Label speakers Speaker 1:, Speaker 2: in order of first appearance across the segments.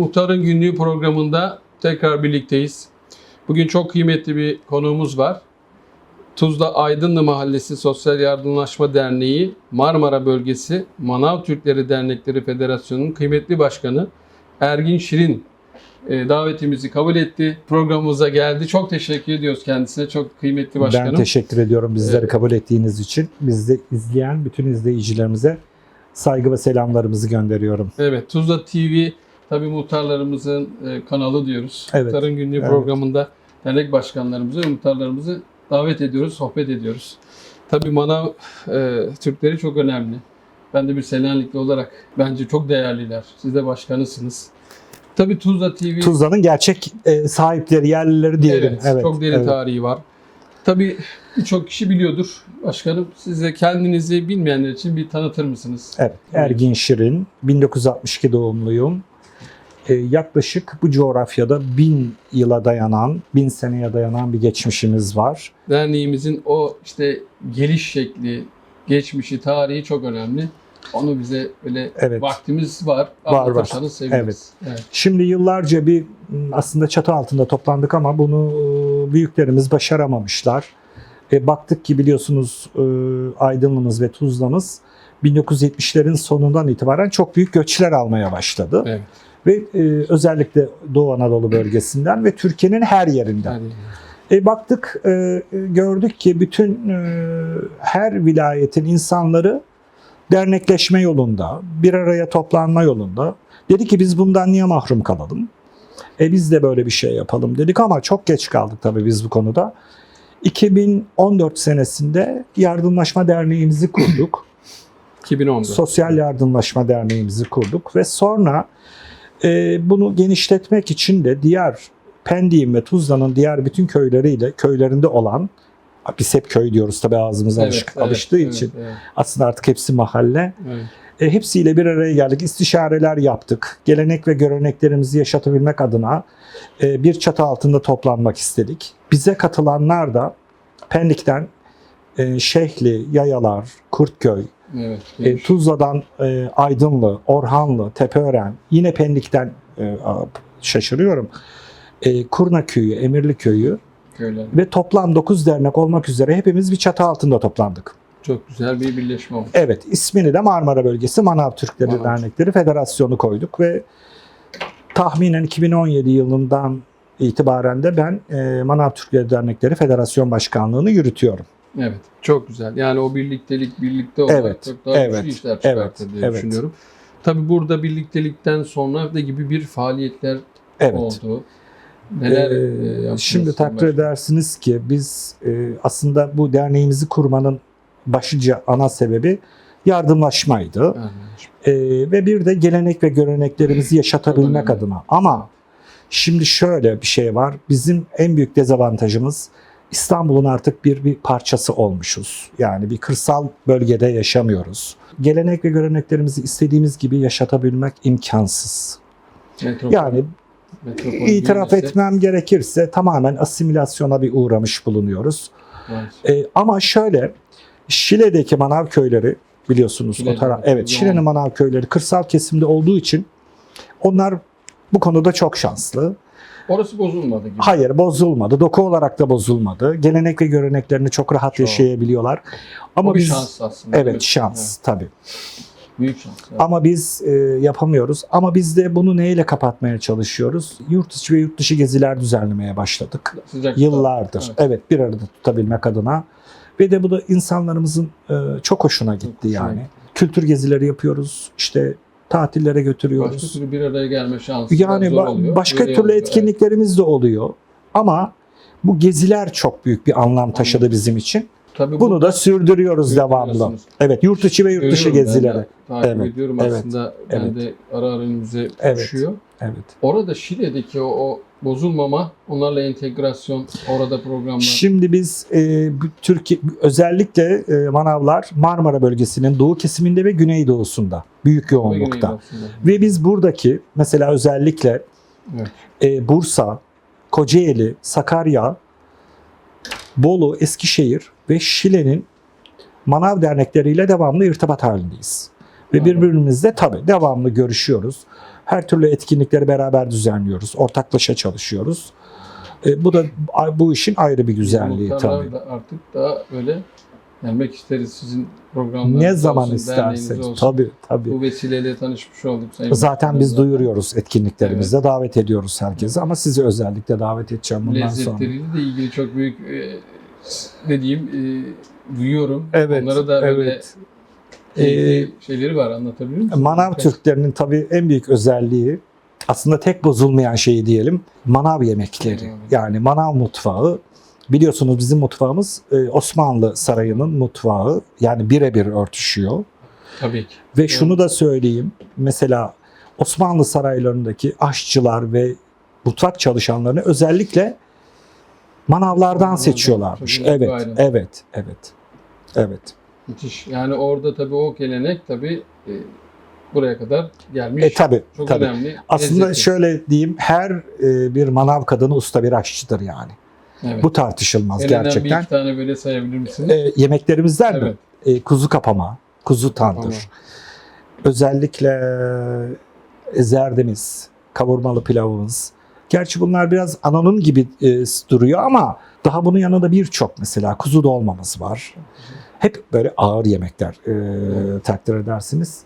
Speaker 1: Muhtarın Günlüğü programında tekrar birlikteyiz. Bugün çok kıymetli bir konuğumuz var. Tuzla Aydınlı Mahallesi Sosyal Yardımlaşma Derneği Marmara Bölgesi Manav Türkleri Dernekleri Federasyonu'nun kıymetli başkanı Ergin Şirin e, davetimizi kabul etti. Programımıza geldi. Çok teşekkür ediyoruz kendisine. Çok kıymetli başkanım.
Speaker 2: Ben teşekkür ediyorum bizleri
Speaker 1: Evet.
Speaker 2: kabul ettiğiniz için. Bizde izleyen bütün izleyicilerimize saygı ve selamlarımızı gönderiyorum.
Speaker 1: Evet, Tuzla TV tabii muhtarlarımızın e, kanalı diyoruz.
Speaker 2: Evet,
Speaker 1: Muhtarın Günlüğü
Speaker 2: evet.
Speaker 1: programında dernek başkanlarımızı ve muhtarlarımızı davet ediyoruz, sohbet ediyoruz. Tabii manav e, Türkleri çok önemli. Ben de bir Selanikli olarak bence çok değerliler. Siz de başkanısınız. Tabii Tuzla TV
Speaker 2: Tuzla'nın gerçek e, sahipleri, yerlileri diyelim.
Speaker 1: Evet, çok derin
Speaker 2: evet.
Speaker 1: tarihi var. Tabii birçok kişi biliyordur başkanım. Siz de kendinizi bilmeyenler için bir tanıtır mısınız?
Speaker 2: Evet, Ergin Şirin, 1962 doğumluyum. E, yaklaşık bu coğrafyada bin yıla dayanan, bin seneye dayanan bir geçmişimiz var.
Speaker 1: derneğimizin o işte geliş şekli, geçmişi, tarihi çok önemli. Onu bize böyle
Speaker 2: Evet.
Speaker 1: vaktimiz var.
Speaker 2: Var, var.
Speaker 1: Seviniriz. Evet.
Speaker 2: Şimdi yıllarca bir m, aslında çatı altında toplandık ama bunu e, büyüklerimiz başaramamışlar. E, baktık ki biliyorsunuz e, Aydınlımız ve Tuzla'mız 1970'lerin sonundan itibaren çok büyük göçler almaya başladı.
Speaker 1: Evet.
Speaker 2: Ve e, özellikle Doğu Anadolu bölgesinden ve Türkiye'nin her yerinden.
Speaker 1: Yani,
Speaker 2: E, baktık, e, gördük ki bütün e, her vilayetin insanları dernekleşme yolunda, bir araya toplanma yolunda. Dedi ki biz bundan niye mahrum kalalım? E biz de böyle bir şey yapalım dedik ama çok geç kaldık tabii biz bu konuda. 2014 senesinde Yardımlaşma Derneğimizi kurduk.
Speaker 1: 2014.
Speaker 2: Sosyal Yardımlaşma Derneğimizi kurduk ve sonra bunu genişletmek için de diğer Pendik'in ve Tuzla'nın diğer bütün köyleriyle köylerinde olan biz hep köy diyoruz tabii ağzımız
Speaker 1: Evet,
Speaker 2: alışık,
Speaker 1: evet,
Speaker 2: alıştığı
Speaker 1: evet,
Speaker 2: için
Speaker 1: evet,
Speaker 2: aslında artık hepsi mahalle.
Speaker 1: evet.
Speaker 2: E, hepsiyle bir araya geldik, istişareler yaptık. Gelenek ve göreneklerimizi yaşatabilmek adına e, bir çatı altında toplanmak istedik. Bize katılanlar da Pendik'ten e, Şehli, Yayalar, Kurtköy,
Speaker 1: evet.
Speaker 2: e, Tuzla'dan e, Aydınlı, Orhanlı, Tepeören, yine Pendik'ten e, şaşırıyorum. E, Kurna Köyü, Emirli Köyü
Speaker 1: Köyler.
Speaker 2: ve toplam 9 dernek olmak üzere hepimiz bir çatı altında toplandık.
Speaker 1: Çok güzel bir birleşme oldu.
Speaker 2: Evet, ismini de Marmara Bölgesi Manav Türkleri
Speaker 1: Manav.
Speaker 2: Dernekleri Federasyonu koyduk ve tahminen 2017 yılından itibaren de ben e, Manav Türkleri Dernekleri Federasyon Başkanlığını yürütüyorum.
Speaker 1: Evet. Çok güzel. Yani o birliktelik, birlikte olmak
Speaker 2: Evet,
Speaker 1: çok daha
Speaker 2: evet,
Speaker 1: güçlü işler çıkartır
Speaker 2: evet,
Speaker 1: diye
Speaker 2: evet.
Speaker 1: düşünüyorum. Tabii burada birliktelikten sonra ne gibi bir faaliyetler
Speaker 2: Evet.
Speaker 1: oldu? Neler
Speaker 2: Ee,
Speaker 1: e,
Speaker 2: Şimdi takdir
Speaker 1: Başkanım?
Speaker 2: edersiniz ki biz e, aslında bu derneğimizi kurmanın başlıca ana sebebi yardımlaşmaydı. E, ve bir de gelenek ve göreneklerimizi yaşatabilmek adına. Ama şimdi şöyle bir şey var. Bizim en büyük dezavantajımız İstanbul'un artık bir bir parçası olmuşuz. Yani bir kırsal bölgede yaşamıyoruz. Gelenek ve göreneklerimizi istediğimiz gibi yaşatabilmek imkansız.
Speaker 1: metropol-
Speaker 2: Yani
Speaker 1: metropol
Speaker 2: İtiraf
Speaker 1: büyümesi
Speaker 2: etmem gerekirse tamamen asimilasyona bir uğramış bulunuyoruz.
Speaker 1: var.
Speaker 2: Ee, ama şöyle Şile'deki manav köyleri biliyorsunuz
Speaker 1: Şile'de,
Speaker 2: o taraf
Speaker 1: evet,
Speaker 2: evet Şile'nin manav köyleri kırsal kesimde olduğu için onlar bu konuda çok şanslı.
Speaker 1: Orası bozulmadı gibi.
Speaker 2: Hayır bozulmadı. Doku olarak da bozulmadı. Gelenek ve göreneklerini çok rahat
Speaker 1: Çok. O
Speaker 2: yaşayabiliyorlar. Ama
Speaker 1: bir
Speaker 2: biz
Speaker 1: şans aslında.
Speaker 2: evet şans tabii.
Speaker 1: Evet, büyük şans. evet.
Speaker 2: Ama biz e, yapamıyoruz. Ama biz de bunu neyle kapatmaya çalışıyoruz? Yurt içi ve yurt dışı geziler düzenlemeye başladık.
Speaker 1: Sıcak
Speaker 2: Yıllardır.
Speaker 1: Evet.
Speaker 2: Evet. bir arada tutabilmek adına. Ve de bu da insanlarımızın e, çok hoşuna gitti
Speaker 1: hoşuna
Speaker 2: yani.
Speaker 1: gitti.
Speaker 2: Kültür gezileri yapıyoruz. İşte tatillere
Speaker 1: Başka
Speaker 2: götürüyoruz.
Speaker 1: türlü bir araya gelme şansı
Speaker 2: Yani
Speaker 1: zor oluyor.
Speaker 2: başka
Speaker 1: Böyle
Speaker 2: türlü etkinliklerimiz de oluyor. Ama bu geziler çok büyük bir anlam taşıdı bizim için.
Speaker 1: Tabii
Speaker 2: Bunu
Speaker 1: bu-
Speaker 2: da sürdürüyoruz devamlı. Evet, yurt içi ve yurt dışı
Speaker 1: ben
Speaker 2: gezileri.
Speaker 1: Takip
Speaker 2: Evet,
Speaker 1: ediyorum
Speaker 2: evet,
Speaker 1: aslında. Ben
Speaker 2: evet.
Speaker 1: de ara ara önümüze
Speaker 2: Evet.
Speaker 1: düşüyor.
Speaker 2: Evet.
Speaker 1: Orada Şile'deki o, o bozulmama, onlarla entegrasyon, orada programlar.
Speaker 2: Şimdi biz e, Türkiye özellikle e, manavlar Marmara bölgesinin doğu kesiminde ve güneydoğusunda büyük
Speaker 1: ve
Speaker 2: yoğunlukta.
Speaker 1: Güneydoğu'sunda.
Speaker 2: Ve biz buradaki mesela özellikle
Speaker 1: Evet.
Speaker 2: e, Bursa, Kocaeli, Sakarya, Bolu, Eskişehir ve Şile'nin manav dernekleriyle devamlı irtibat halindeyiz. Ve birbirimizle tabii devamlı görüşüyoruz. Her türlü etkinlikleri beraber düzenliyoruz. Ortaklaşa çalışıyoruz. E, bu da bu işin ayrı bir güzelliği tabii.
Speaker 1: da artık daha böyle gelmek isteriz sizin programlarınız
Speaker 2: Ne zaman
Speaker 1: olsun,
Speaker 2: isterseniz.
Speaker 1: olsun.
Speaker 2: Tabii tabii.
Speaker 1: Bu vesileyle tanışmış olduk. Sayın
Speaker 2: Zaten biz duyuruyoruz etkinliklerimizde, davet ediyoruz herkese ama sizi özellikle davet edeceğim bundan sonra.
Speaker 1: Lezzetleriyle de ilgili çok büyük e, ne diyeyim e, duyuyorum.
Speaker 2: Evet,
Speaker 1: Onlara da böyle
Speaker 2: evet. Ee,
Speaker 1: şeyleri var anlatabilir misin?
Speaker 2: Manav Türklerinin tabii en büyük özelliği aslında tek bozulmayan şeyi diyelim manav yemekleri.
Speaker 1: Evet.
Speaker 2: Yani manav mutfağı biliyorsunuz bizim mutfağımız e, Osmanlı Sarayı'nın mutfağı yani birebir örtüşüyor.
Speaker 1: Tabii ki.
Speaker 2: Ve şunu da söyleyeyim mesela Osmanlı saraylarındaki aşçılar ve mutfak çalışanlarını özellikle manavlardan
Speaker 1: Manavlardan
Speaker 2: seçiyorlarmış. Evet,
Speaker 1: ayrıntı.
Speaker 2: evet, evet. Evet.
Speaker 1: Müthiş. Yani orada tabii o gelenek tabii e, buraya kadar gelmiş.
Speaker 2: E tabi
Speaker 1: çok
Speaker 2: tabi.
Speaker 1: önemli.
Speaker 2: Aslında
Speaker 1: lezzeti.
Speaker 2: şöyle diyeyim her e, bir manav kadını usta bir aşçıdır yani.
Speaker 1: evet.
Speaker 2: Bu tartışılmaz
Speaker 1: En önemli bir
Speaker 2: gerçekten.
Speaker 1: iki tane böyle sayabilir misiniz?
Speaker 2: E, yemeklerimizden mi?
Speaker 1: evet.
Speaker 2: E, kuzu kapama, kuzu tandır. Özellikle zerdemiz, kavurmalı pilavımız. Gerçi bunlar biraz anonim gibi e, duruyor ama daha bunun yanında birçok mesela kuzu dolmamız var. Hep böyle ağır yemekler e, takdir edersiniz.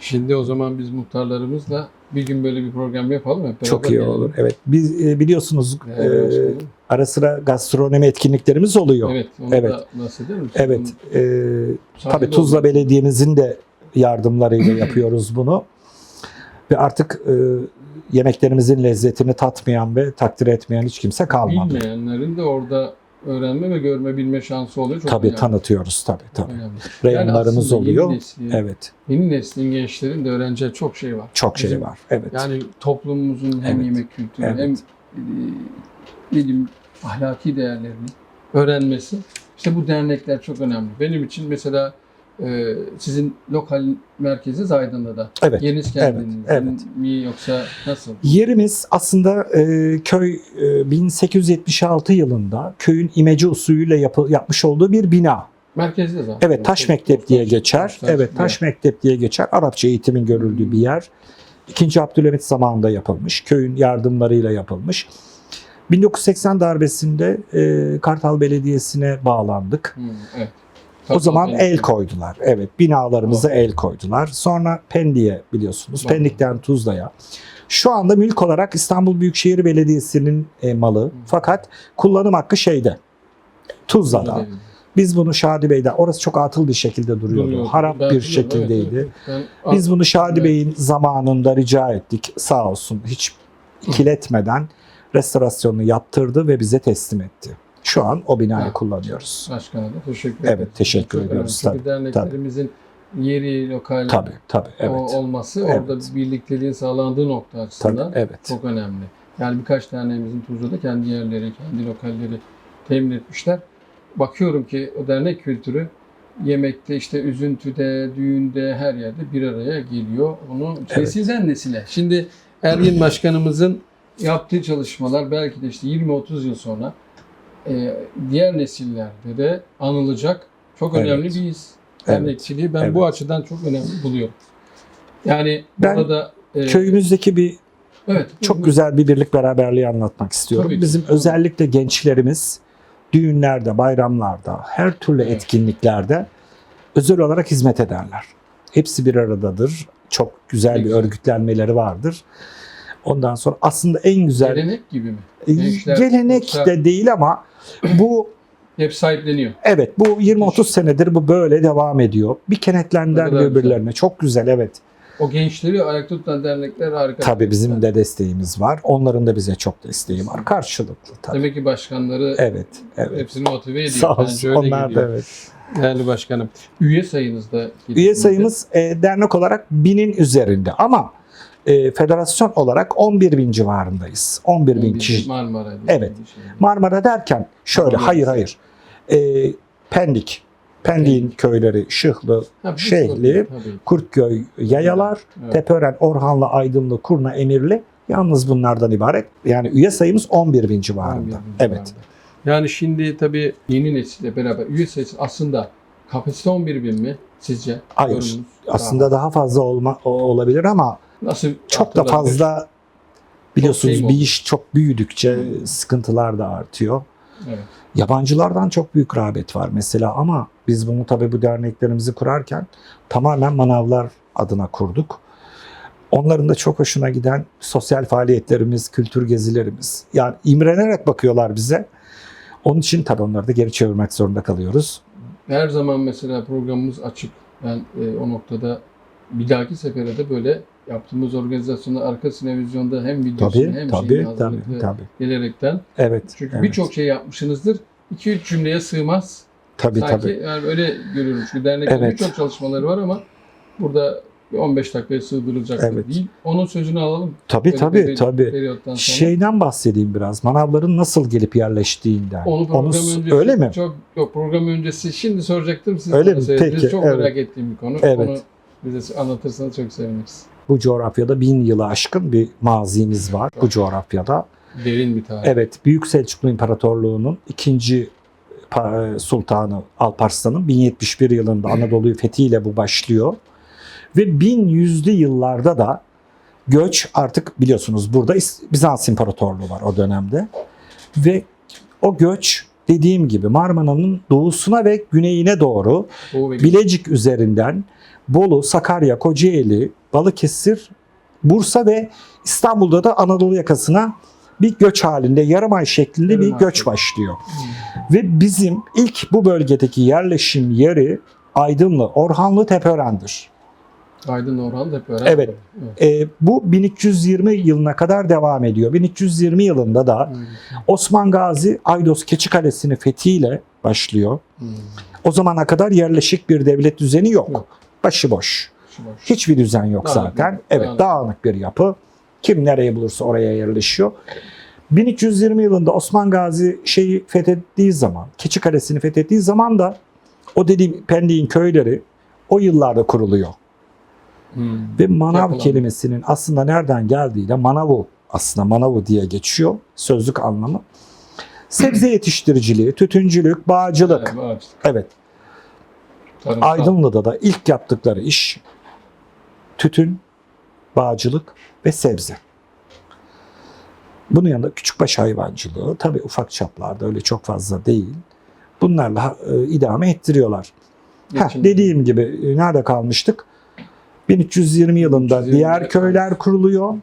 Speaker 1: Şimdi o zaman biz muhtarlarımızla bir gün böyle bir program yapalım hep.
Speaker 2: Çok iyi olur. Evet. Biz e, biliyorsunuz e,
Speaker 1: başkanım.
Speaker 2: ara sıra gastronomi etkinliklerimiz oluyor.
Speaker 1: Evet, onu
Speaker 2: Evet.
Speaker 1: da bahseder misin?
Speaker 2: Evet. E, tabii Tuzla
Speaker 1: olmak-
Speaker 2: Belediye'mizin de yardımlarıyla yapıyoruz bunu. Ve artık e, yemeklerimizin lezzetini tatmayan ve takdir etmeyen hiç kimse kalmadı.
Speaker 1: Bilmeyenlerin de orada öğrenme ve görme bilme şansı oluyor. Çok
Speaker 2: tabii
Speaker 1: önemli.
Speaker 2: tanıtıyoruz tabii tabii.
Speaker 1: önemli.
Speaker 2: Reyonlarımız
Speaker 1: aslında
Speaker 2: oluyor.
Speaker 1: Yeni, neslin,
Speaker 2: Evet.
Speaker 1: yeni neslin gençlerin de öğreneceği çok şey var.
Speaker 2: Çok şey
Speaker 1: Bizim-
Speaker 2: var. Evet.
Speaker 1: Yani toplumumuzun hem
Speaker 2: Evet.
Speaker 1: yemek kültürü
Speaker 2: Evet.
Speaker 1: hem e, diyeyim ahlaki değerlerini öğrenmesi. İşte bu dernekler çok önemli. Benim için mesela e, sizin lokal merkeziniz Aydın'da da.
Speaker 2: Evet.
Speaker 1: Yeniz kendiniz
Speaker 2: evet, evet.
Speaker 1: mi yoksa nasıl?
Speaker 2: Yerimiz aslında e, köy e, 1876 yılında köyün imece usulüyle yapı, yapmış olduğu bir bina.
Speaker 1: Merkezde zaten.
Speaker 2: Evet Taş Mektep diye geçer. Evet Taş Mektep diye geçer. Arapça eğitimin görüldüğü bir yer. İkinci Abdülhamit zamanında yapılmış. Köyün yardımlarıyla yapılmış. 1980 darbesinde e, Kartal Belediyesi'ne bağlandık.
Speaker 1: Hı, evet.
Speaker 2: O zaman el koydular. Evet binalarımıza el koydular. Sonra Pendik'e biliyorsunuz. Pendik'ten Tuzla'ya. Şu anda mülk olarak İstanbul Büyükşehir Belediyesi'nin e, malı. Fakat kullanım hakkı şeyde. Tuzla'da.
Speaker 1: Tuzla'da.
Speaker 2: Biz bunu Şadi Bey'den, orası çok atıl bir şekilde duruyordu.
Speaker 1: Duruyordu.
Speaker 2: Harap
Speaker 1: Ben
Speaker 2: bir
Speaker 1: biliyorum,
Speaker 2: şekildeydi.
Speaker 1: evet, evet. Ben-
Speaker 2: Biz bunu Şadi
Speaker 1: Evet.
Speaker 2: Bey'in zamanında rica ettik. Sağ olsun hiç ikiletmeden restorasyonunu yaptırdı ve bize teslim etti. Şu an o binayı
Speaker 1: Evet.
Speaker 2: kullanıyoruz.
Speaker 1: Başkan'a da teşekkür
Speaker 2: Evet,
Speaker 1: ederiz.
Speaker 2: teşekkür
Speaker 1: Çok
Speaker 2: ediyoruz.
Speaker 1: Çünkü
Speaker 2: Tabii,
Speaker 1: derneklerimizin yeri, lokal
Speaker 2: Tabii tabii evet.
Speaker 1: olması
Speaker 2: Evet.
Speaker 1: orada birlikteliğin sağlandığı nokta
Speaker 2: Tabii
Speaker 1: açısından
Speaker 2: evet.
Speaker 1: çok önemli. Yani birkaç derneğimizin Tuzla'da kendi yerleri, kendi lokalleri temin etmişler. Bakıyorum ki o dernek kültürü yemekte, işte üzüntüde, düğünde, her yerde bir araya geliyor. Onu
Speaker 2: Evet.
Speaker 1: nesilden nesile. Şimdi Ergin Başkanımızın yaptığı çalışmalar belki de işte 20-30 yıl sonra e, diğer nesillerde de anılacak çok
Speaker 2: Evet.
Speaker 1: önemli bir his.
Speaker 2: Evet.
Speaker 1: Dernekçiliği ben
Speaker 2: Evet.
Speaker 1: bu açıdan çok önemli buluyorum. Yani
Speaker 2: Ben
Speaker 1: burada e,
Speaker 2: Köyümüzdeki bir
Speaker 1: evet
Speaker 2: çok güzel bir birlik beraberliği anlatmak istiyorum.
Speaker 1: Tabii ki.
Speaker 2: Bizim
Speaker 1: Tabii.
Speaker 2: özellikle gençlerimiz düğünlerde, bayramlarda, her türlü
Speaker 1: Evet.
Speaker 2: etkinliklerde özel olarak hizmet ederler. Hepsi bir aradadır. Çok güzel
Speaker 1: Ne
Speaker 2: bir örgütlenmeleri vardır. Ondan sonra aslında en güzel
Speaker 1: gelenek gibi mi?
Speaker 2: e,
Speaker 1: gençler
Speaker 2: gelenek
Speaker 1: yoksa-
Speaker 2: de değil ama bu
Speaker 1: Hep sahipleniyor.
Speaker 2: evet bu 20-30 senedir bu böyle devam ediyor. Bir
Speaker 1: Ne
Speaker 2: kenetlendiler
Speaker 1: kadar güzel.
Speaker 2: birbirlerine. Çok güzel evet.
Speaker 1: O gençleri ayakta tutan dernekler harika.
Speaker 2: Tabii bizim de desteğimiz var. Onların da bize çok desteği var. Karşılıklı tabii.
Speaker 1: Demek ki başkanları
Speaker 2: Evet, evet.
Speaker 1: hepsini motive ediyor.
Speaker 2: Sağ
Speaker 1: Bence
Speaker 2: olsun.
Speaker 1: öyle
Speaker 2: Onlar da evet.
Speaker 1: Değerli başkanım. Üye sayınız da
Speaker 2: Üye sayımız e, dernek olarak binin üzerinde ama e, federasyon olarak 11 bin civarındayız. 11 bin kişi.
Speaker 1: Marmara.
Speaker 2: Evet.
Speaker 1: Şey.
Speaker 2: Marmara derken şöyle
Speaker 1: Marmara.
Speaker 2: hayır hayır. E, Pendik. Pendik'in köyleri Şıhlı,
Speaker 1: Ha, biz
Speaker 2: Şehli,
Speaker 1: tabii.
Speaker 2: Kurtköy, Yayalar,
Speaker 1: Evet.
Speaker 2: Tepeören, Orhanlı, Aydınlı, Kurna, Emirli yalnız bunlardan ibaret. Yani üye sayımız 11 bin civarında.
Speaker 1: 11 bin
Speaker 2: Evet.
Speaker 1: civarında. Yani şimdi tabii yeni nesille beraber üye sayısı aslında kapasite 11 bin mi sizce?
Speaker 2: Hayır.
Speaker 1: Yorumunuz?
Speaker 2: Aslında daha fazla olma, olabilir ama
Speaker 1: Nasıl
Speaker 2: Çok da fazla biliyorsunuz
Speaker 1: şey
Speaker 2: bir
Speaker 1: oldu?
Speaker 2: iş çok büyüdükçe sıkıntılar da artıyor.
Speaker 1: Evet.
Speaker 2: Yabancılardan çok büyük rağbet var mesela ama biz bunu tabii bu derneklerimizi kurarken tamamen manavlar adına kurduk. Onların da çok hoşuna giden sosyal faaliyetlerimiz, kültür gezilerimiz. Yani imrenerek bakıyorlar bize. Onun için tabii onları da geri çevirmek zorunda kalıyoruz.
Speaker 1: Her zaman mesela programımız açık. Ben e, o noktada bir dahaki sefere de böyle yaptığımız organizasyonda arka sinevizyonda hem videosunu
Speaker 2: Tabii,
Speaker 1: hem
Speaker 2: tabii,
Speaker 1: şeyini
Speaker 2: tabii,
Speaker 1: hazırlıklı
Speaker 2: tabii.
Speaker 1: gelerekten.
Speaker 2: Evet.
Speaker 1: Çünkü
Speaker 2: evet.
Speaker 1: birçok şey yapmışsınızdır. 2-3 cümleye sığmaz.
Speaker 2: tabii
Speaker 1: Sanki
Speaker 2: tabii.
Speaker 1: yani öyle görüyorum. Çünkü derneklerin
Speaker 2: Evet.
Speaker 1: birçok çalışmaları var ama burada bir 15 dakikaya sığdırılacak
Speaker 2: Evet.
Speaker 1: değil. Onun sözünü alalım.
Speaker 2: Tabii
Speaker 1: Böyle
Speaker 2: tabii
Speaker 1: bir
Speaker 2: tabii.
Speaker 1: Sonra.
Speaker 2: Şeyden bahsedeyim biraz. Manavların nasıl gelip yerleştiğinden.
Speaker 1: Onu program öncesi
Speaker 2: öyle mi?
Speaker 1: Çok yok program öncesi şimdi soracaktım siz
Speaker 2: Öyle mi? Peki,
Speaker 1: Çok
Speaker 2: evet.
Speaker 1: merak ettiğim bir konu.
Speaker 2: Evet.
Speaker 1: Onu bize anlatırsanız çok seviniriz.
Speaker 2: Bu coğrafyada bin yılı aşkın bir mazimiz var bu coğrafyada.
Speaker 1: Derin bir tarih.
Speaker 2: Evet, Büyük Selçuklu İmparatorluğu'nun ikinci pa- sultanı Alparslan'ın 1071 yılında Anadolu'yu fethiyle bu başlıyor. Ve 1100'lü yıllarda da göç artık biliyorsunuz burada Bizans İmparatorluğu var o dönemde. Ve o göç dediğim gibi Marmara'nın doğusuna ve güneyine doğru Bilecik üzerinden Bolu, Sakarya, Kocaeli, Balıkesir, Bursa ve İstanbul'da da Anadolu yakasına bir göç halinde, yarım ay şeklinde
Speaker 1: Yarım
Speaker 2: bir
Speaker 1: ay
Speaker 2: göç
Speaker 1: şeklinde.
Speaker 2: başlıyor. Ve bizim ilk bu bölgedeki yerleşim yeri Aydınlı, Orhanlı Tepeören'dir.
Speaker 1: Aydın Orhan öğren.
Speaker 2: Evet.
Speaker 1: evet.
Speaker 2: E, bu 1320 yılına kadar devam ediyor. 1320 yılında da
Speaker 1: Hmm.
Speaker 2: Osman Gazi Aydos Keçikalesi'ni fethiyle başlıyor.
Speaker 1: Hmm.
Speaker 2: O zamana kadar yerleşik bir devlet düzeni yok.
Speaker 1: Yok.
Speaker 2: Başıboş. Hiçbir düzen yok
Speaker 1: Dağınık
Speaker 2: zaten. evet,
Speaker 1: dağınık.
Speaker 2: dağınık bir yapı. Kim nereye bulursa oraya yerleşiyor. 1320 yılında Osman Gazi şeyi fethettiği zaman, Keçikalesi'ni fethettiği zaman da o dediğim Pendik'in köyleri o yıllarda kuruluyor.
Speaker 1: Hmm.
Speaker 2: Ve manav
Speaker 1: Yapılan.
Speaker 2: kelimesinin aslında nereden geldiğiyle manavu aslında manavu diye geçiyor sözlük anlamı. Sebze yetiştiriciliği, tütüncülük, bağcılık.
Speaker 1: Evet,
Speaker 2: Evet. Aydınlı'da da ilk yaptıkları iş tütün, bağcılık ve sebze. Bunun yanında küçükbaş hayvancılığı, tabii ufak çaplarda öyle çok fazla değil. Bunlarla e, idame ettiriyorlar. Heh, dediğim gibi e, nerede kalmıştık? 1320 yılında
Speaker 1: 1320
Speaker 2: diğer köyler kuruluyor.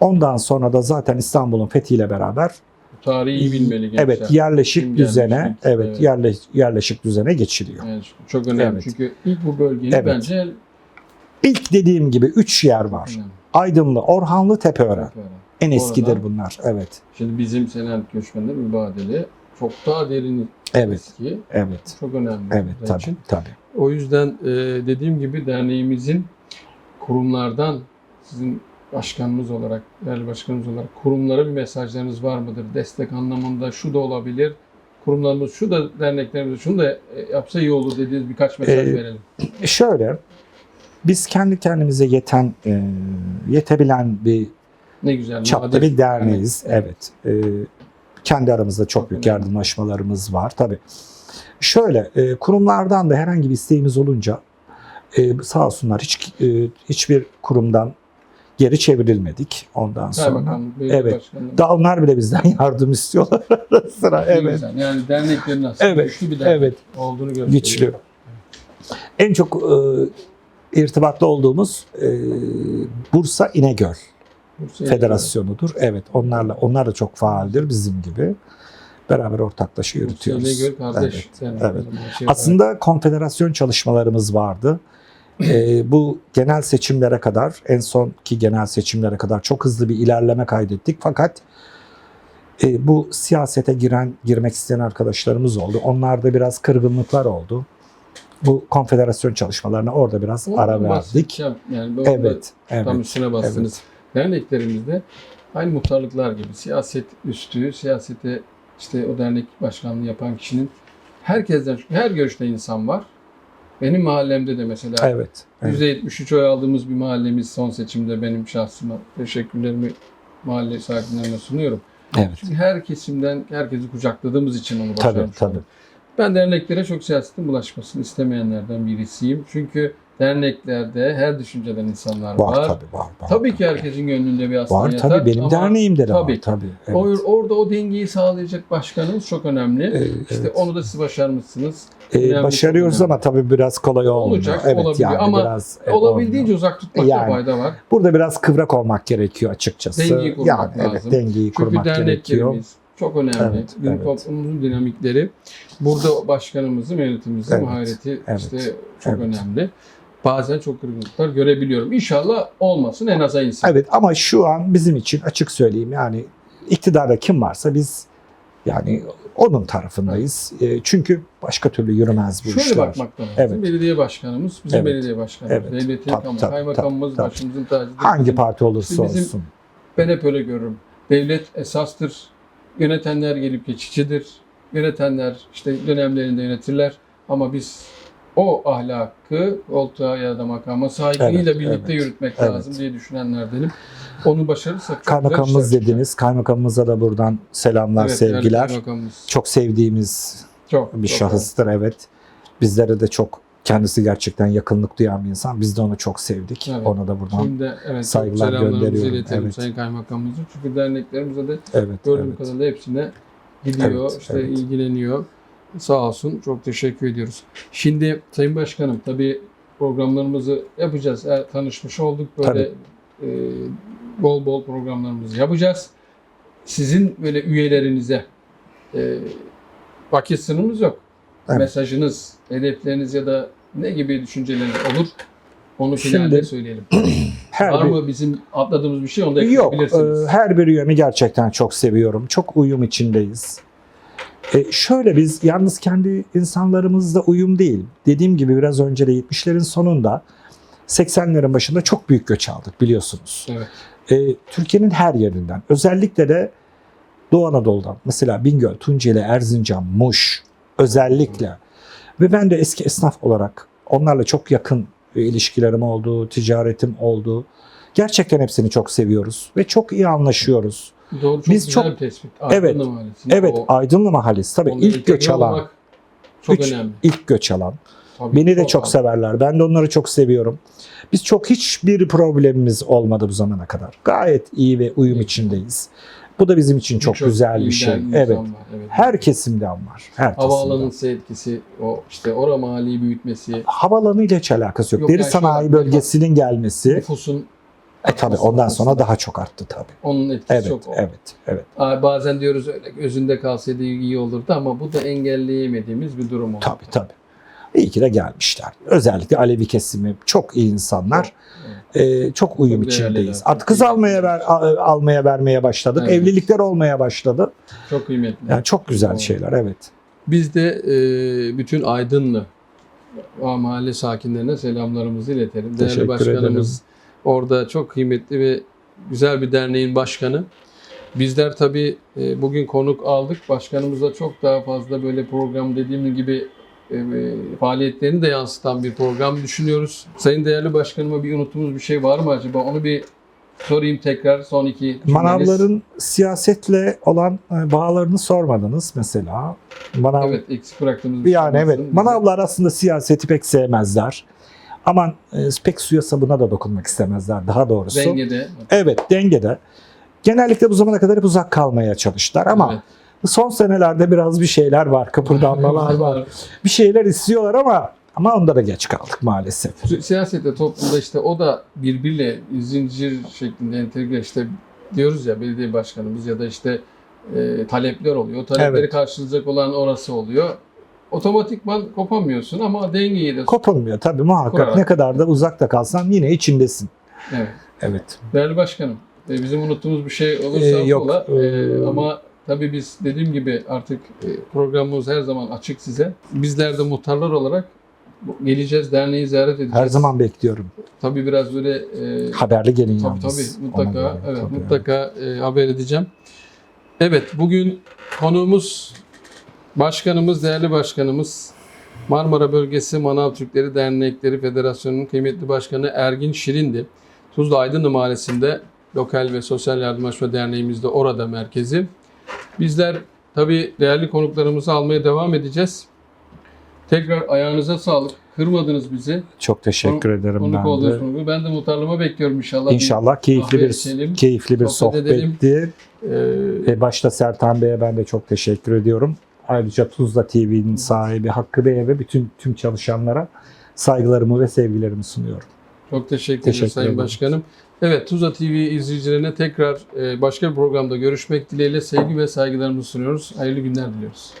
Speaker 2: Ondan sonra da zaten İstanbul'un fethiyle beraber
Speaker 1: Tarihi iyi bilmeli gençler.
Speaker 2: evet yerleşik
Speaker 1: Kim
Speaker 2: düzene
Speaker 1: gelmiş,
Speaker 2: evet,
Speaker 1: evet.
Speaker 2: yerle, yerleşik düzene geçiliyor.
Speaker 1: Evet, çok önemli.
Speaker 2: Evet.
Speaker 1: Çünkü ilk bu bölgenin
Speaker 2: Evet.
Speaker 1: bence
Speaker 2: İlk dediğim gibi üç yer var.
Speaker 1: önemli.
Speaker 2: Aydınlı, Orhanlı, Tepeören.
Speaker 1: Önemli.
Speaker 2: En eskidir
Speaker 1: Oradan-
Speaker 2: bunlar. Evet.
Speaker 1: Şimdi bizim Selanik göçmenler mübadele çok daha derin
Speaker 2: Evet.
Speaker 1: eski.
Speaker 2: Evet.
Speaker 1: Çok önemli.
Speaker 2: Evet tabii
Speaker 1: için.
Speaker 2: tabii.
Speaker 1: O yüzden e, dediğim gibi derneğimizin kurumlardan sizin başkanımız olarak, değerli başkanımız olarak kurumlara bir mesajlarınız var mıdır? Destek anlamında şu da olabilir. Kurumlarımız şu da derneklerimiz şunu da e, yapsa iyi olur dediğiniz birkaç mesaj
Speaker 2: Ee,
Speaker 1: verelim.
Speaker 2: Şöyle biz kendi kendimize yeten, e, yetebilen bir
Speaker 1: Ne güzel.
Speaker 2: çapta
Speaker 1: nadir
Speaker 2: bir derneğiz.
Speaker 1: dernek.
Speaker 2: Evet. E, kendi aramızda çok
Speaker 1: Çok
Speaker 2: büyük
Speaker 1: önemli.
Speaker 2: yardımlaşmalarımız var tabii. Şöyle e, kurumlardan da herhangi bir isteğimiz olunca e, sağ olsunlar hiç e, hiçbir kurumdan geri çevrilmedik ondan sonra.
Speaker 1: Belediye
Speaker 2: Evet.
Speaker 1: başkanlığı.
Speaker 2: Daha onlar bile bizden yardım istiyorlar ara sıra. Evet.
Speaker 1: güzel. Yani derneklerin aslında
Speaker 2: Evet,
Speaker 1: güçlü bir dernek
Speaker 2: evet.
Speaker 1: olduğunu gösteriyor.
Speaker 2: Güçlü. En çok e, irtibatlı olduğumuz e, Bursa İnegöl
Speaker 1: Bursa
Speaker 2: Federasyonu'dur. Evet, onlarla onlar da çok faaldir bizim gibi. Beraber ortaklaşa
Speaker 1: Bursa
Speaker 2: yürütüyoruz.
Speaker 1: İnegöl kardeş.
Speaker 2: Evet,
Speaker 1: dernek
Speaker 2: evet.
Speaker 1: şey
Speaker 2: Aslında konfederasyon çalışmalarımız vardı. E, bu genel seçimlere kadar, en sonki genel seçimlere kadar çok hızlı bir ilerleme kaydettik. Fakat e, bu siyasete giren, girmek isteyen arkadaşlarımız oldu. Onlarda biraz kırgınlıklar oldu. Bu konfederasyon çalışmalarına orada biraz
Speaker 1: Ondan
Speaker 2: ara verdik.
Speaker 1: bahsedeceğim. Yani böyle
Speaker 2: Evet,
Speaker 1: tam
Speaker 2: evet.
Speaker 1: üstüne bastınız. Derneklerimizde aynı muhtarlıklar gibi siyaset üstü, siyasete işte o dernek başkanlığı yapan kişinin herkesten, her görüşte insan var. Benim mahallemde de mesela
Speaker 2: Evet. evet.
Speaker 1: %73 oy aldığımız bir mahallemiz son seçimde benim şahsıma teşekkürlerimi mahalle sakinlerine sunuyorum.
Speaker 2: Evet.
Speaker 1: Çünkü her kesimden herkesi kucakladığımız için onu
Speaker 2: Tabii,
Speaker 1: başarmış
Speaker 2: tabii.
Speaker 1: olduk. Ben derneklere çok siyasetin bulaşmasını istemeyenlerden birisiyim. Çünkü derneklerde her düşünceden insanlar var.
Speaker 2: Var, tabii var. var
Speaker 1: Tabii ki herkesin gönlünde bir aslan
Speaker 2: Var
Speaker 1: yatar.
Speaker 2: tabii benim derneğimde de
Speaker 1: tabii.
Speaker 2: var tabii. Evet.
Speaker 1: o- orada o dengeyi sağlayacak başkanımız çok önemli.
Speaker 2: Ee,
Speaker 1: işte
Speaker 2: evet.
Speaker 1: onu da siz başarmışsınız.
Speaker 2: Ee, başarıyoruz ama tabii biraz kolay olmuyor.
Speaker 1: Olacak,
Speaker 2: evet,
Speaker 1: olabiliyor
Speaker 2: yani
Speaker 1: ama
Speaker 2: biraz e,
Speaker 1: Olabildiğince
Speaker 2: olmuyor.
Speaker 1: uzak tutmakta
Speaker 2: Yani.
Speaker 1: fayda var.
Speaker 2: Burada biraz kıvrak olmak gerekiyor açıkçası.
Speaker 1: Dengeyi kurmak
Speaker 2: yani,
Speaker 1: lazım.
Speaker 2: Evet, dengeyi
Speaker 1: Çünkü
Speaker 2: kurmak gerekiyor.
Speaker 1: Çok önemli.
Speaker 2: Evet,
Speaker 1: Bizim
Speaker 2: evet.
Speaker 1: toplumumuzun dinamikleri. Burada başkanımızın, yönetimimizin
Speaker 2: Evet,
Speaker 1: mahareti
Speaker 2: evet,
Speaker 1: işte çok
Speaker 2: evet.
Speaker 1: önemli. Bazen çok kırgınlıklar görebiliyorum. İnşallah olmasın en aza insin.
Speaker 2: Evet ama şu an bizim için açık söyleyeyim yani iktidarda kim varsa biz yani onun tarafındayız. E, çünkü başka türlü yürümez bu
Speaker 1: Şöyle
Speaker 2: işler.
Speaker 1: bakmak lazım.
Speaker 2: Evet.
Speaker 1: Belediye başkanımız, bizim
Speaker 2: Evet.
Speaker 1: belediye başkanımız,
Speaker 2: Evet.
Speaker 1: devletin
Speaker 2: Tabii,
Speaker 1: kamu,
Speaker 2: tabii,
Speaker 1: kaymakamımız
Speaker 2: tabii,
Speaker 1: başımızın tacıdır.
Speaker 2: Hangi
Speaker 1: Bizim-
Speaker 2: parti olursa
Speaker 1: bizim-
Speaker 2: olsun.
Speaker 1: Ben hep öyle görürüm. Devlet esastır. Yönetenler gelip geçicidir. Yönetenler işte dönemlerinde yönetirler. Ama biz o ahlakı koltuğa ya da makama saygıyla
Speaker 2: Evet,
Speaker 1: birlikte
Speaker 2: evet,
Speaker 1: yürütmek
Speaker 2: evet.
Speaker 1: lazım diye düşünenlerdenim. Onu başarırsak
Speaker 2: Kaymakamımız dediniz. Kaymakamımıza da buradan selamlar,
Speaker 1: Evet,
Speaker 2: sevgiler. Çok sevdiğimiz
Speaker 1: çok,
Speaker 2: bir
Speaker 1: çok
Speaker 2: şahıstır evet. Bizlere de çok kendisi gerçekten yakınlık duyan bir insan. Biz de onu çok sevdik.
Speaker 1: Evet.
Speaker 2: Ona da buradan
Speaker 1: Şimdi evet,
Speaker 2: Saygılar gönderiyorum.
Speaker 1: iletelim
Speaker 2: Evet.
Speaker 1: Sayın Kaymakamımızın. Çünkü derneklerimize de
Speaker 2: evet
Speaker 1: gördüğüm
Speaker 2: evet.
Speaker 1: kadarıyla hepsine gidiyor,
Speaker 2: Evet,
Speaker 1: işte
Speaker 2: evet.
Speaker 1: ilgileniyor. Sağ olsun. Çok teşekkür ediyoruz. Şimdi Sayın Başkanım tabii programlarımızı yapacağız. E, tanışmış olduk böyle e, bol bol programlarımızı yapacağız. Sizin böyle üyelerinize e, vakit sınırımız yok.
Speaker 2: Evet.
Speaker 1: Mesajınız, hedefleriniz ya da ne gibi düşünceleriniz olur? Onu
Speaker 2: Şimdi-
Speaker 1: finalde söyleyelim.
Speaker 2: Her
Speaker 1: Var
Speaker 2: bir-
Speaker 1: mı bizim atladığımız bir şey onu da
Speaker 2: Yok, e, her bir üyemi gerçekten çok seviyorum. Çok uyum içindeyiz. E, şöyle biz yalnız kendi insanlarımızla uyum değil. Dediğim gibi biraz önce de 70'lerin sonunda 80'lerin başında çok büyük göç aldık biliyorsunuz.
Speaker 1: Evet.
Speaker 2: E, Türkiye'nin her yerinden özellikle de Doğu Anadolu'dan mesela Bingöl, Tunceli, Erzincan, Muş özellikle ve ben de eski esnaf olarak onlarla çok yakın e, ilişkilerim oldu, ticaretim oldu. Gerçekten hepsini çok seviyoruz ve çok iyi anlaşıyoruz.
Speaker 1: Doğru çok
Speaker 2: Biz
Speaker 1: güzel
Speaker 2: çok-
Speaker 1: bir tespit.
Speaker 2: Evet,
Speaker 1: Aydınlı Mahallesi'nde
Speaker 2: Evet,
Speaker 1: o-
Speaker 2: Aydınlı Mahallesi tabii ilk göç alan,
Speaker 1: çok
Speaker 2: Üç-
Speaker 1: önemli.
Speaker 2: ilk göç alan.
Speaker 1: Tabii,
Speaker 2: Beni de çok
Speaker 1: az.
Speaker 2: severler. Ben de onları çok seviyorum. Biz çok hiçbir problemimiz olmadı bu zamana kadar. Gayet iyi ve uyum
Speaker 1: Evet.
Speaker 2: içindeyiz. Bu da bizim için çok
Speaker 1: Birçok
Speaker 2: güzel bir şey. Evet.
Speaker 1: var, evet.
Speaker 2: Her kesimden var. Her
Speaker 1: Havaalanının
Speaker 2: kesimden.
Speaker 1: etkisi, o işte ora mahalleyi büyütmesi,
Speaker 2: Havalanı ile hiç alakası yok.
Speaker 1: Yok,
Speaker 2: Deri
Speaker 1: yani
Speaker 2: sanayi
Speaker 1: şöyle-
Speaker 2: bölgesinin gelmesi.
Speaker 1: nüfusun
Speaker 2: E tabii ondan sonra daha çok arttı tabii.
Speaker 1: onun etkisi
Speaker 2: Evet,
Speaker 1: çok oldu.
Speaker 2: evet, evet.
Speaker 1: Bazen diyoruz öyle gözünde kalsaydı iyi olurdu ama bu da engelleyemediğimiz bir durum oldu.
Speaker 2: Tabii tabii. İyi ki de gelmişler. Özellikle Alevi kesimi çok iyi insanlar. Ee, çok uyum
Speaker 1: Çok
Speaker 2: içindeyiz. Artık kız almaya ver, al- almaya vermeye başladık.
Speaker 1: Evet.
Speaker 2: Evlilikler olmaya başladı.
Speaker 1: Çok kıymetli.
Speaker 2: Yani çok güzel
Speaker 1: Doğru.
Speaker 2: şeyler evet.
Speaker 1: Biz de e, bütün Aydınlı mahalle sakinlerine selamlarımızı iletelim. Değerli
Speaker 2: Teşekkür
Speaker 1: başkanımız orada çok kıymetli ve güzel bir derneğin başkanı. Bizler tabii e, bugün konuk aldık. Başkanımıza çok daha fazla böyle program dediğim gibi e, e, faaliyetlerini de yansıtan bir program düşünüyoruz. Sayın değerli başkanıma bir unuttuğumuz bir şey var mı acaba? Onu bir sorayım tekrar son iki cümleniz.
Speaker 2: Manavların siyasetle olan e, bağlarını sormadınız mesela. Manav
Speaker 1: Evet eksik bıraktığımız bir
Speaker 2: yani
Speaker 1: şey
Speaker 2: evet.
Speaker 1: olmasın.
Speaker 2: Manavlar aslında siyaseti pek sevmezler. Aman e, pek suya sabuna da dokunmak istemezler daha doğrusu.
Speaker 1: Dengede.
Speaker 2: Evet dengede. Genellikle bu zamana kadar hep uzak kalmaya çalıştılar ama
Speaker 1: Evet.
Speaker 2: Son senelerde biraz bir şeyler var, kıpırdanmalar var. Bir şeyler istiyorlar ama ama onda da geç kaldık maalesef.
Speaker 1: Siyasette, toplumda işte o da birbiriyle zincir şeklinde entegre işte diyoruz ya belediye başkanımız ya da işte e, talepler oluyor. Talepleri
Speaker 2: Evet.
Speaker 1: karşılayacak olan orası oluyor. Otomatikman kopamıyorsun ama dengeyi de
Speaker 2: Kopulmuyor tabii muhakkak
Speaker 1: Kurarak.
Speaker 2: ne kadar da uzakta kalsan yine içindesin.
Speaker 1: evet.
Speaker 2: Evet.
Speaker 1: Değerli başkanım, e, bizim unuttuğumuz bir şey olursa
Speaker 2: Ee, yok.
Speaker 1: E,
Speaker 2: ee,
Speaker 1: ama tabii biz dediğim gibi artık e, programımız her zaman açık size. Bizler de muhtarlar olarak geleceğiz, derneği ziyaret edeceğiz.
Speaker 2: Her zaman bekliyorum.
Speaker 1: Tabii biraz böyle e,
Speaker 2: Haberli gelin
Speaker 1: Tabii
Speaker 2: yalnız.
Speaker 1: tabii mutlaka
Speaker 2: göre,
Speaker 1: evet
Speaker 2: tabii,
Speaker 1: mutlaka e, haber edeceğim. Evet bugün konuğumuz başkanımız değerli başkanımız Marmara Bölgesi Manav Türkleri Dernekleri Federasyonu'nun kıymetli başkanı Ergin Şirin'di. Tuzla Aydınlı Mahallesi'nde Lokal ve Sosyal Yardımlaşma Derneğimizde orada merkezi. Bizler tabii değerli konuklarımızı almaya devam edeceğiz. Tekrar ayağınıza sağlık. Kırmadınız bizi.
Speaker 2: Çok teşekkür ederim
Speaker 1: Konuk
Speaker 2: ben de.
Speaker 1: oldunuz. Ben de muhtarlığıma bekliyorum inşallah.
Speaker 2: İnşallah keyifli
Speaker 1: kahve
Speaker 2: bir
Speaker 1: içelim,
Speaker 2: keyifli bir
Speaker 1: sohbet
Speaker 2: sohbetti.
Speaker 1: Ee,
Speaker 2: E başta Sertan Bey'e ben de çok teşekkür ediyorum. Ayrıca Tuzla TV'nin sahibi Hakkı Bey'e ve bütün tüm çalışanlara saygılarımı ve sevgilerimi sunuyorum.
Speaker 1: Çok teşekkür,
Speaker 2: Teşekkür
Speaker 1: ederim Sayın. Başkanım. Evet Tuzla TV izleyicilerine tekrar e, başka bir programda görüşmek dileğiyle sevgi ve saygılarımızı sunuyoruz. Hayırlı günler diliyoruz.